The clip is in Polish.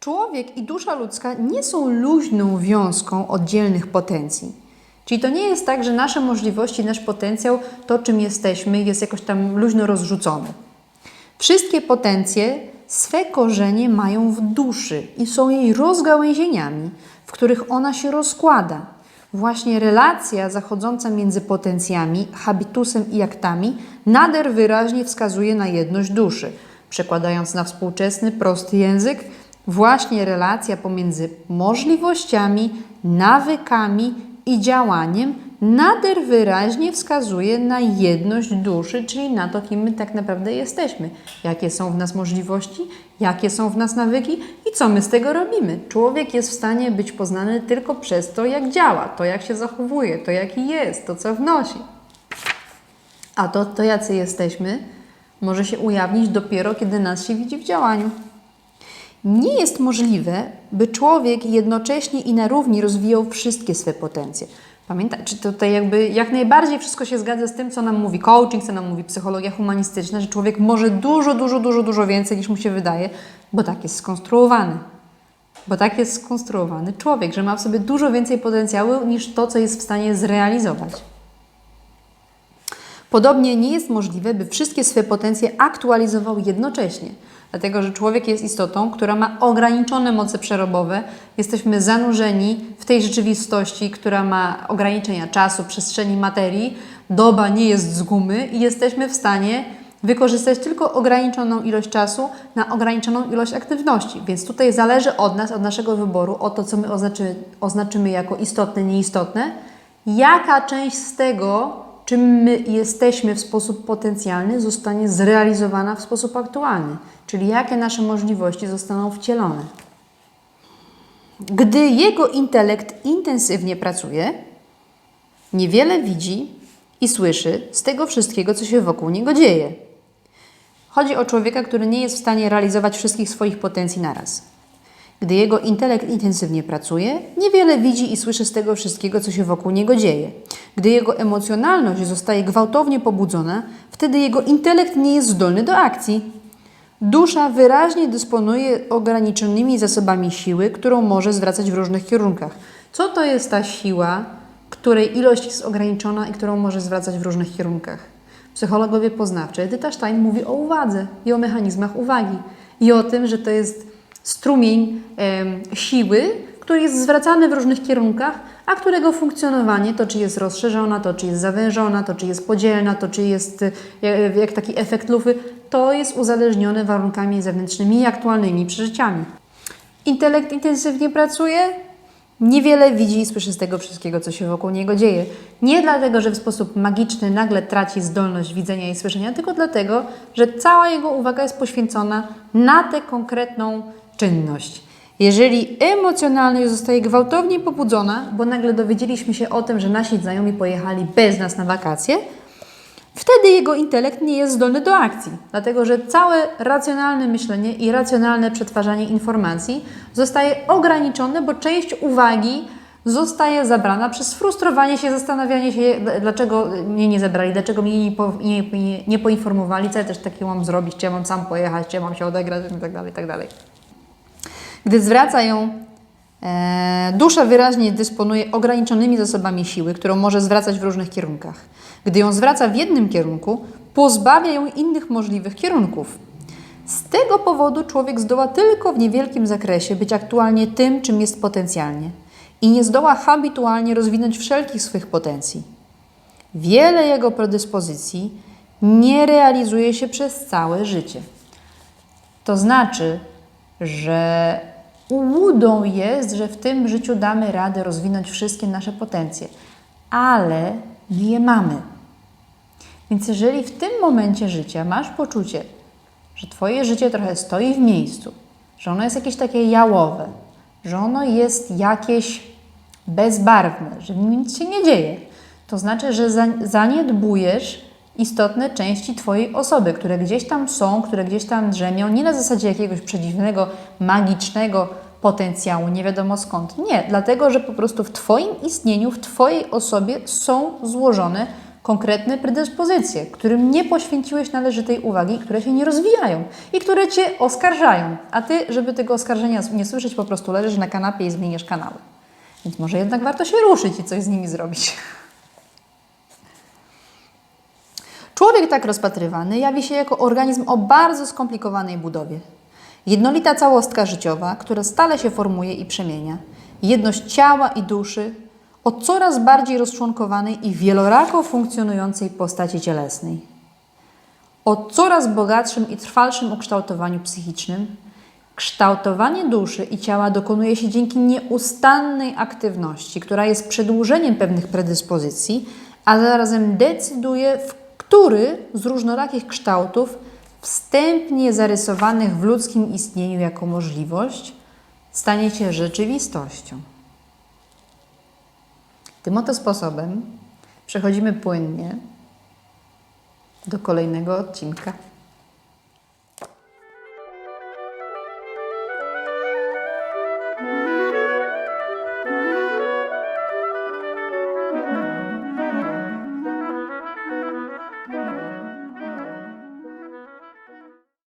Człowiek i dusza ludzka nie są luźną wiązką oddzielnych potencji. Czyli to nie jest tak, że nasze możliwości, nasz potencjał, to czym jesteśmy, jest jakoś tam luźno rozrzucony. Wszystkie potencje swe korzenie mają w duszy i są jej rozgałęzieniami, w których ona się rozkłada. Właśnie relacja zachodząca między potencjami, habitusem i aktami nader wyraźnie wskazuje na jedność duszy. Przekładając na współczesny, prosty język, właśnie relacja pomiędzy możliwościami, nawykami i działaniem nader wyraźnie wskazuje na jedność duszy, czyli na to, kim my tak naprawdę jesteśmy. Jakie są w nas możliwości, jakie są w nas nawyki i co my z tego robimy. Człowiek jest w stanie być poznany tylko przez to, jak działa, to, jak się zachowuje, to, jaki jest, to, co wnosi. A to, to jacy jesteśmy, może się ujawnić dopiero, kiedy nas się widzi w działaniu. Nie jest możliwe, by człowiek jednocześnie i na równi rozwijał wszystkie swe potencje. Pamiętaj, czy tutaj jakby jak najbardziej wszystko się zgadza z tym, co nam mówi coaching, co nam mówi psychologia humanistyczna, że człowiek może dużo, dużo, dużo, dużo więcej niż mu się wydaje, bo tak jest skonstruowany. Bo tak jest skonstruowany człowiek, że ma w sobie dużo więcej potencjału niż to, co jest w stanie zrealizować. Podobnie nie jest możliwe, by wszystkie swe potencje aktualizował jednocześnie, dlatego że człowiek jest istotą, która ma ograniczone moce przerobowe. Jesteśmy zanurzeni w tej rzeczywistości, która ma ograniczenia czasu, przestrzeni, materii. Doba nie jest z gumy i jesteśmy w stanie wykorzystać tylko ograniczoną ilość czasu na ograniczoną ilość aktywności. Więc tutaj zależy od nas, od naszego wyboru, o to, co my oznaczymy, oznaczymy jako istotne, nieistotne, jaka część z tego czym my jesteśmy w sposób potencjalny, zostanie zrealizowana w sposób aktualny, czyli jakie nasze możliwości zostaną wcielone. Gdy jego intelekt intensywnie pracuje, niewiele widzi i słyszy z tego wszystkiego, co się wokół niego dzieje. Chodzi o człowieka, który nie jest w stanie realizować wszystkich swoich potencji naraz. Gdy jego intelekt intensywnie pracuje, niewiele widzi i słyszy z tego wszystkiego, co się wokół niego dzieje. Gdy jego emocjonalność zostaje gwałtownie pobudzona, wtedy jego intelekt nie jest zdolny do akcji. Dusza wyraźnie dysponuje ograniczonymi zasobami siły, którą może zwracać w różnych kierunkach. Co to jest ta siła, której ilość jest ograniczona i którą może zwracać w różnych kierunkach? Psychologowie poznawczy Edyta Stein mówi o uwadze i o mechanizmach uwagi i o tym, że to jest strumień siły, który jest zwracany w różnych kierunkach, a którego funkcjonowanie, to czy jest rozszerzona, to czy jest zawężona, to czy jest podzielna, to czy jest e, jak, jak taki efekt lufy, to jest uzależnione warunkami zewnętrznymi i aktualnymi przeżyciami. Intelekt intensywnie pracuje, niewiele widzi i słyszy z tego wszystkiego, co się wokół niego dzieje. Nie dlatego, że w sposób magiczny nagle traci zdolność widzenia i słyszenia, tylko dlatego, że cała jego uwaga jest poświęcona na tę konkretną czynność. Jeżeli emocjonalność zostaje gwałtownie pobudzona, bo nagle dowiedzieliśmy się o tym, że nasi znajomi pojechali bez nas na wakacje, wtedy jego intelekt nie jest zdolny do akcji, dlatego że całe racjonalne myślenie i racjonalne przetwarzanie informacji zostaje ograniczone, bo część uwagi zostaje zabrana przez frustrowanie się, zastanawianie się, dlaczego mnie nie zebrali, dlaczego mnie nie, po, nie, nie, nie poinformowali, co ja też takie mam zrobić, czy ja mam sam pojechać, czy ja mam się odegrać, itd., itd. Gdy zwraca ją e, dusza wyraźnie dysponuje ograniczonymi zasobami siły, którą może zwracać w różnych kierunkach. Gdy ją zwraca w jednym kierunku, pozbawia ją innych możliwych kierunków. Z tego powodu człowiek zdoła tylko w niewielkim zakresie być aktualnie tym, czym jest potencjalnie i nie zdoła habitualnie rozwinąć wszelkich swych potencji. Wiele jego predyspozycji nie realizuje się przez całe życie. To znaczy, że ułudą jest, że w tym życiu damy radę rozwinąć wszystkie nasze potencje, ale nie je mamy. Więc jeżeli w tym momencie życia masz poczucie, że Twoje życie trochę stoi w miejscu, że ono jest jakieś takie jałowe, że ono jest jakieś bezbarwne, że nic się nie dzieje, to znaczy, że za- zaniedbujesz istotne części Twojej osoby, które gdzieś tam są, które gdzieś tam drzemią, nie na zasadzie jakiegoś przedziwnego, magicznego potencjału, nie wiadomo skąd. Nie, dlatego, że po prostu w Twoim istnieniu, w Twojej osobie są złożone konkretne predyspozycje, którym nie poświęciłeś należytej uwagi, które się nie rozwijają i które cię oskarżają. A ty, żeby tego oskarżenia nie słyszeć, po prostu leżysz na kanapie i zmieniasz kanały. Więc może jednak warto się ruszyć i coś z nimi zrobić. Człowiek tak rozpatrywany jawi się jako organizm o bardzo skomplikowanej budowie. Jednolita całostka życiowa, która stale się formuje i przemienia. Jedność ciała i duszy o coraz bardziej rozczłonkowanej i wielorako funkcjonującej postaci cielesnej. O coraz bogatszym i trwalszym ukształtowaniu psychicznym. Kształtowanie duszy i ciała dokonuje się dzięki nieustannej aktywności, która jest przedłużeniem pewnych predyspozycji, a zarazem decyduje, w który z różnorakich kształtów, wstępnie zarysowanych w ludzkim istnieniu jako możliwość, stanie się rzeczywistością. Tym oto sposobem przechodzimy płynnie do kolejnego odcinka.